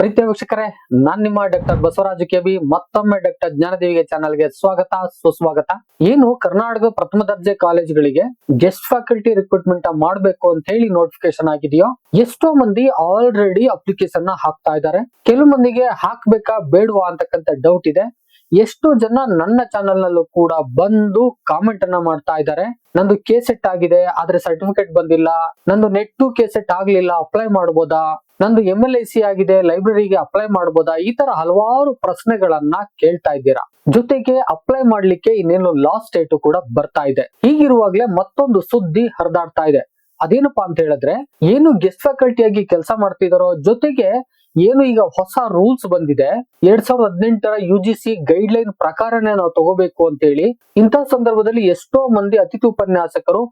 ಪ್ರೀತಿಯ ವೀಕ್ಷಕರೇ, ನಾನ್ ನಿಮ್ಮ ಡಾಕ್ಟರ್ ಬಸವರಾಜ ಕೆಬಿ ಮತ್ತೊಮ್ಮೆ ಡಾಕ್ಟರ್ ಜ್ಞಾನದೇವಿಗೆ ಚಾನಲ್ಗೆ ಸ್ವಾಗತ, ಸುಸ್ವಾಗತ. ಏನು ಕರ್ನಾಟಕದ ಪ್ರಥಮ ದರ್ಜೆ ಕಾಲೇಜುಗಳಿಗೆ ಗೆಸ್ಟ್ ಫ್ಯಾಕಲ್ಟಿ ರಿಕ್ರೂಟ್ಮೆಂಟ್ ಮಾಡಬೇಕು ಅಂತ ಹೇಳಿ ನೋಟಿಫಿಕೇಶನ್ ಆಗಿದೆಯೋ, ಎಷ್ಟೋ ಮಂದಿ ಆಲ್ರೆಡಿ ಅಪ್ಲಿಕೇಶನ್ನ ಹಾಕ್ತಾ ಇದ್ದಾರೆ. ಕೆಲವು ಮಂದಿಗೆ ಹಾಕ್ಬೇಕಾ ಬೇಡವಾ ಅಂತಕ್ಕಂತ ಡೌಟ್ ಇದೆ. ಎಷ್ಟು ಜನ ನನ್ನ ಚಾನೆಲ್ ನಲ್ಲೂ ಕೂಡ ಬಂದು ಕಾಮೆಂಟ್ ಅನ್ನ ಮಾಡ್ತಾ ಇದ್ದಾರೆ. ನಂದು ಕೆ ಸೆಟ್ ಆಗಿದೆ, ಆದ್ರೆ ಸರ್ಟಿಫಿಕೇಟ್ ಬಂದಿಲ್ಲ. ನಂದು ನೆಟ್ ಟು ಕೆ ಸೆಟ್ ಆಗ್ಲಿಲ್ಲ ಅಪ್ಲೈ ಮಾಡ್ಬೋದಾ? ನಂದು ಎಂ ಎಲ್ ಐ ಸಿ ಆಗಿದೆ, ಲೈಬ್ರರಿಗೆ ಅಪ್ಲೈ ಮಾಡಬಹುದಾ ಈ ತರ ಹಲವಾರು ಪ್ರಶ್ನೆಗಳನ್ನ ಕೇಳ್ತಾ ಇದ್ದೀರಾ. ಜೊತೆಗೆ ಅಪ್ಲೈ ಮಾಡ್ಲಿಕ್ಕೆ ಇನ್ನೇನು ಲಾಸ್ಟ್ ಡೇಟ್ ಕೂಡ ಬರ್ತಾ ಇದೆ. ಹೀಗಿರುವಾಗ್ಲೇ ಮತ್ತೊಂದು ಸುದ್ದಿ ಹರಿದಾಡ್ತಾ ಇದೆ. ಅದೇನಪ್ಪಾ ಅಂತ ಹೇಳಿದ್ರೆ, ಏನು ಗೆಸ್ಟ್ ಫ್ಯಾಕಲ್ಟಿ ಆಗಿ ಕೆಲಸ ಮಾಡ್ತಿದಾರೋ, ಜೊತೆಗೆ ಏನು ಈಗ ಹೊಸ ರೂಲ್ಸ್ ಬಂದಿದೆ, ಎರಡ್ ಸಾವಿರದ ಹದಿನೆಂಟರ U G C guideline ಪ್ರಕಾರನೇ ನಾವು ತಗೋಬೇಕು ಅಂತ ಹೇಳಿ ಇಂತಹ ಸಂದರ್ಭದಲ್ಲಿ ಎಷ್ಟೋ ಮಂದಿ ಅತಿಥಿ ಉಪನ್ಯಾಸಕರು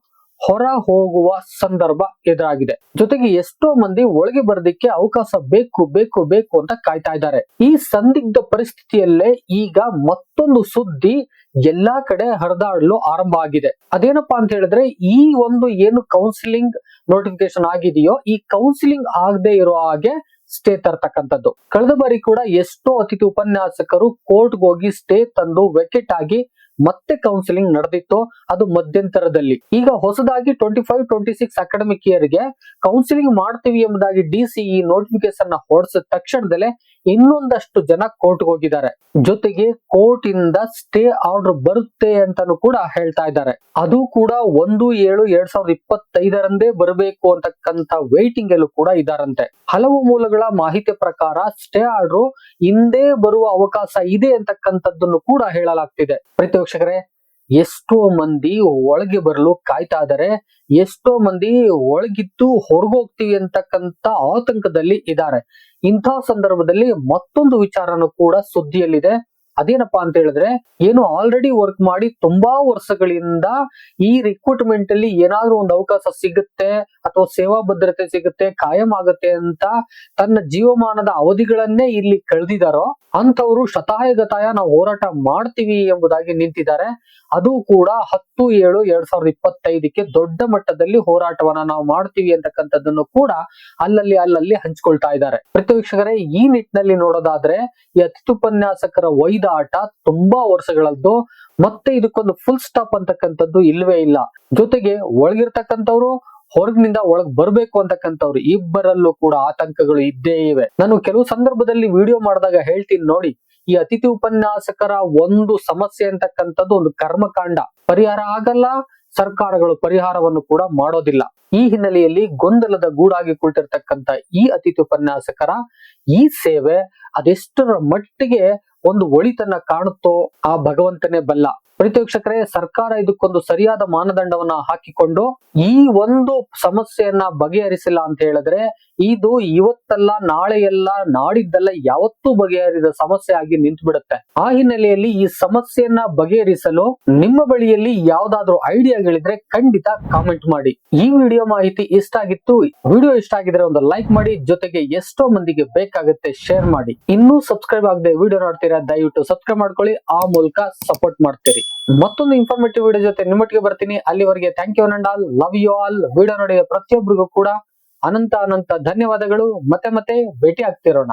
ಹೊರ ಹೋಗುವ ಸಂದರ್ಭ ಎದುರಾಗಿದೆ. ಜೊತೆಗೆ ಎಷ್ಟೋ ಮಂದಿ ಒಳಗೆ ಬರದಿಕ್ಕೆ ಅವಕಾಶ ಬೇಕು ಬೇಕು ಬೇಕು ಅಂತ ಕಾಯ್ತಾ ಇದ್ದಾರೆ. ಈ ಸಂದಿಗ್ಧ ಪರಿಸ್ಥಿತಿಯಲ್ಲೇ ಈಗ ಮತ್ತೊಂದು ಸುದ್ದಿ ಎಲ್ಲಾ ಕಡೆ ಹರಿದಾಡಲು ಆರಂಭ ಆಗಿದೆ. ಅದೇನಪ್ಪಾ ಅಂತ ಹೇಳಿದ್ರೆ, ಈ ಒಂದು ಏನು ಕೌನ್ಸಿಲಿಂಗ್ ನೋಟಿಫಿಕೇಶನ್ ಆಗಿದೆಯೋ, ಈ ಕೌನ್ಸಿಲಿಂಗ್ ಆಗದೆ ಇರೋ ಹಾಗೆ ಸ್ಟೇ ತರ್ತಕ್ಕಂಥದ್ದು. ಕಳೆದ ಬಾರಿ ಕೂಡ ಎಷ್ಟೋ ಅತಿಥಿ ಉಪನ್ಯಾಸಕರು ಕೋರ್ಟ್ಗೆ ಹೋಗಿ ಸ್ಟೇ ತಂದು ವೆಕೆಟ್ ಆಗಿ ಮತ್ತೆ ಕೌನ್ಸಿಲಿಂಗ್ ನಡೆದಿತ್ತು ಅದು ಮಧ್ಯಂತರದಲ್ಲಿ. ಈಗ ಹೊಸದಾಗಿ twenty five twenty six academic ಇಯರ್ಗೆ ಕೌನ್ಸಿಲಿಂಗ್ ಮಾಡ್ತೀವಿ ಎಂಬುದಾಗಿ ಡಿ ಈ ನೋಟಿಫಿಕೇಶನ್ ಹೊರಡಿಸಿದ ತಕ್ಷಣದಲ್ಲೇ ಇನ್ನೊಂದಷ್ಟು ಜನ ಕೋರ್ಟ್ ಹೋಗಿದ್ದಾರೆ. ಜೊತೆಗೆ ಕೋರ್ಟ್ ಇಂದ ಸ್ಟೇ ಆರ್ಡರ್ ಬರುತ್ತೆ ಅಂತಾನು ಕೂಡ ಹೇಳ್ತಾ ಇದ್ದಾರೆ. ಅದು ಕೂಡ ಒಂದು, ಏಳು, ಎರಡ್ ಸಾವಿರದ ಇಪ್ಪತ್ತೈದರಂದೇ ಬರಬೇಕು ಅಂತಕ್ಕಂತ ವೈಟಿಂಗ್ ಅಲ್ಲೂ ಕೂಡ ಇದಾರಂತೆ ಹಲವು ಮೂಲಗಳ ಮಾಹಿತಿ ಪ್ರಕಾರ ಸ್ಟೇ ಆರ್ಡರ್ ಹಿಂದೆ ಬರುವ ಅವಕಾಶ ಇದೆ ಅಂತಕ್ಕಂಥದ್ದನ್ನು ಕೂಡ ಹೇಳಲಾಗ್ತಿದೆ. ಪ್ರೀತಿ ವೀಕ್ಷಕರೇ ಎಷ್ಟೋ ಮಂದಿ ಒಳಗೆ ಬರಲು ಕಾಯ್ತಾ ಇದ್ದಾರೆ ಎಷ್ಟೋ ಮಂದಿ ಒಳಗಿದ್ದು ಹೊರಗೋಗ್ತೀವಿ ಅಂತಕ್ಕಂತ ಆತಂಕದಲ್ಲಿ ಇದ್ದಾರೆ ಇಂತಹ ಸಂದರ್ಭದಲ್ಲಿ ಮತ್ತೊಂದು ವಿಚಾರನೂ ಕೂಡ ಸುದ್ದಿಯಲ್ಲಿದೆ. ಅದೇನಪ್ಪಾ ಅಂತ ಹೇಳಿದ್ರೆ, ಏನು ಆಲ್ರೆಡಿ ವರ್ಕ್ ಮಾಡಿ ತುಂಬಾ ವರ್ಷಗಳಿಂದ ಈ ರಿಕ್ರೂಟ್ಮೆಂಟ್ ಅಲ್ಲಿ ಏನಾದ್ರೂ ಒಂದು ಅವಕಾಶ ಸಿಗುತ್ತೆ ಅಥವಾ ಸೇವಾ ಭದ್ರತೆ ಸಿಗುತ್ತೆ, ಕಾಯಂ ಆಗುತ್ತೆ ಅಂತ ತನ್ನ ಜೀವಮಾನದ ಅವಧಿಗಳನ್ನೇ ಇಲ್ಲಿ ಕಳೆದಿದಾರೋ ಅಂತವರು ಶತಾಯಗತಾಯ ನಾವು ಹೋರಾಟ ಮಾಡ್ತೀವಿ ಎಂಬುದಾಗಿ ನಿಂತಿದ್ದಾರೆ. ಅದು ಕೂಡ ಹತ್ತು ಏಳು ಎರಡ್ ಸಾವಿರದ ಇಪ್ಪತ್ತೈದಕ್ಕೆ ದೊಡ್ಡ ಮಟ್ಟದಲ್ಲಿ ಹೋರಾಟವನ್ನ ನಾವು ಮಾಡ್ತೀವಿ ಅಂತಕ್ಕಂಥದ್ದನ್ನು ಕೂಡ ಅಲ್ಲಲ್ಲಿ ಅಲ್ಲಲ್ಲಿ ಹಂಚ್ಕೊಳ್ತಾ ಇದ್ದಾರೆ. ಪ್ರತಿ ವೀಕ್ಷಕರೇ, ಈ ನಿಟ್ಟಿನಲ್ಲಿ ನೋಡೋದಾದ್ರೆ ಈ ಅತಿಥಿ ಉಪನ್ಯಾಸಕರ ಒಯ್ದಾಟ ತುಂಬಾ ವರ್ಷಗಳದ್ದು, ಮತ್ತೆ ಇದಕ್ಕೊಂದು ಫುಲ್ ಸ್ಟಾಪ್ ಅಂತಕ್ಕಂಥದ್ದು ಇಲ್ವೇ ಇಲ್ಲ. ಜೊತೆಗೆ ಒಳಗಿರ್ತಕ್ಕಂಥವ್ರು ಹೊರಗಿನಿಂದ ಒಳಗ್ ಬರ್ಬೇಕು ಅಂತಕ್ಕಂಥವ್ರು ಇಬ್ಬರಲ್ಲೂ ಕೂಡ ಆತಂಕಗಳು ಇದ್ದೇ ಇವೆ. ನಾನು ಕೆಲವು ಸಂದರ್ಭದಲ್ಲಿ ವಿಡಿಯೋ ಮಾಡಿದಾಗ ಹೇಳ್ತೀನಿ ನೋಡಿ, ಈ ಅತಿಥಿ ಉಪನ್ಯಾಸಕರ ಒಂದು ಸಮಸ್ಯೆ ಅಂತಕ್ಕಂಥದ್ದು ಒಂದು ಕರ್ಮಕಾಂಡ. ಪರಿಹಾರ ಆಗಲ್ಲ, ಸರ್ಕಾರಗಳು ಪರಿಹಾರವನ್ನು ಕೂಡ ಮಾಡೋದಿಲ್ಲ. ಈ ಹಿನ್ನೆಲೆಯಲ್ಲಿ ಗೊಂದಲದ ಗೂಡಾಗಿ ಕುಳಿತಿರ್ತಕ್ಕಂಥ ಈ ಅತಿಥಿ ಉಪನ್ಯಾಸಕರ ಈ ಸೇವೆ ಅದೆಷ್ಟರ ಮಟ್ಟಿಗೆ ಒಂದು ಒಳಿತನ್ನ ಕಾಣುತ್ತೋ ಆ ಭಗವಂತನೇ ಬಲ್ಲ. ಪ್ರೀತಿ ವೀಕ್ಷಕರೇ ಸರ್ಕಾರ ಇದಕ್ಕೊಂದು ಸರಿಯಾದ ಮಾನದಂಡವನ್ನ ಹಾಕಿಕೊಂಡು ಈ ಒಂದು ಸಮಸ್ಯೆಯನ್ನ ಬಗೆಹರಿಸಿಲ್ಲ ಅಂತ ಹೇಳಿದ್ರೆ, ಇದು ಇವತ್ತಲ್ಲ, ನಾಳೆಯಲ್ಲ, ನಾಡಿದ್ದಲ್ಲ ಯಾವತ್ತೂ ಬಗೆಹರಿದ ಸಮಸ್ಯೆ ಆಗಿ ನಿಂತು ಬಿಡುತ್ತೆ ಆ ಹಿನ್ನೆಲೆಯಲ್ಲಿ ಈ ಸಮಸ್ಯೆಯನ್ನ ಬಗೆಹರಿಸಲು ನಿಮ್ಮ ಬಳಿಯಲ್ಲಿ ಯಾವ್ದಾದ್ರು ಐಡಿಯಾಗಳಿದ್ರೆ ಖಂಡಿತ ಕಾಮೆಂಟ್ ಮಾಡಿ. ಈ ವಿಡಿಯೋ ಮಾಹಿತಿ ಇಷ್ಟ ಆಗಿತ್ತು, ವಿಡಿಯೋ ಇಷ್ಟ ಆಗಿದ್ರೆ ಒಂದು ಲೈಕ್ ಮಾಡಿ, ಜೊತೆಗೆ ಎಷ್ಟೋ ಮಂದಿಗೆ ಬೇಕಾಗುತ್ತೆ ಶೇರ್ ಮಾಡಿ. ಇನ್ನೂ ಸಬ್ಸ್ಕ್ರೈಬ್ ಆಗದೆ ವಿಡಿಯೋ ನೋಡ್ತೀರಾ, ದಯವಿಟ್ಟು ಸಬ್ಸ್ಕ್ರೈಬ್ ಮಾಡ್ಕೊಳ್ಳಿ, ಆ ಮೂಲಕ ಸಪೋರ್ಟ್ ಮಾಡ್ತೀರಿ. ಮತ್ತೊಂದು ಇನ್ಫಾರ್ಮೇಟಿವ್ ವಿಡಿಯೋ ಜೊತೆ ನಿಮ್ಮೊಟ್ಟಿಗೆ ಬರ್ತೀನಿ. ಅಲ್ಲಿವರೆಗೆ thank you and all love you all video ನೋಡಿದ ಪ್ರತಿಯೊಬ್ಬರಿಗೂ ಕೂಡ ಅನಂತ ಅನಂತ ಧನ್ಯವಾದಗಳು. ಮತ್ತೆ ಮತ್ತೆ ಭೇಟಿ ಆಗ್ತಿರೋಣ.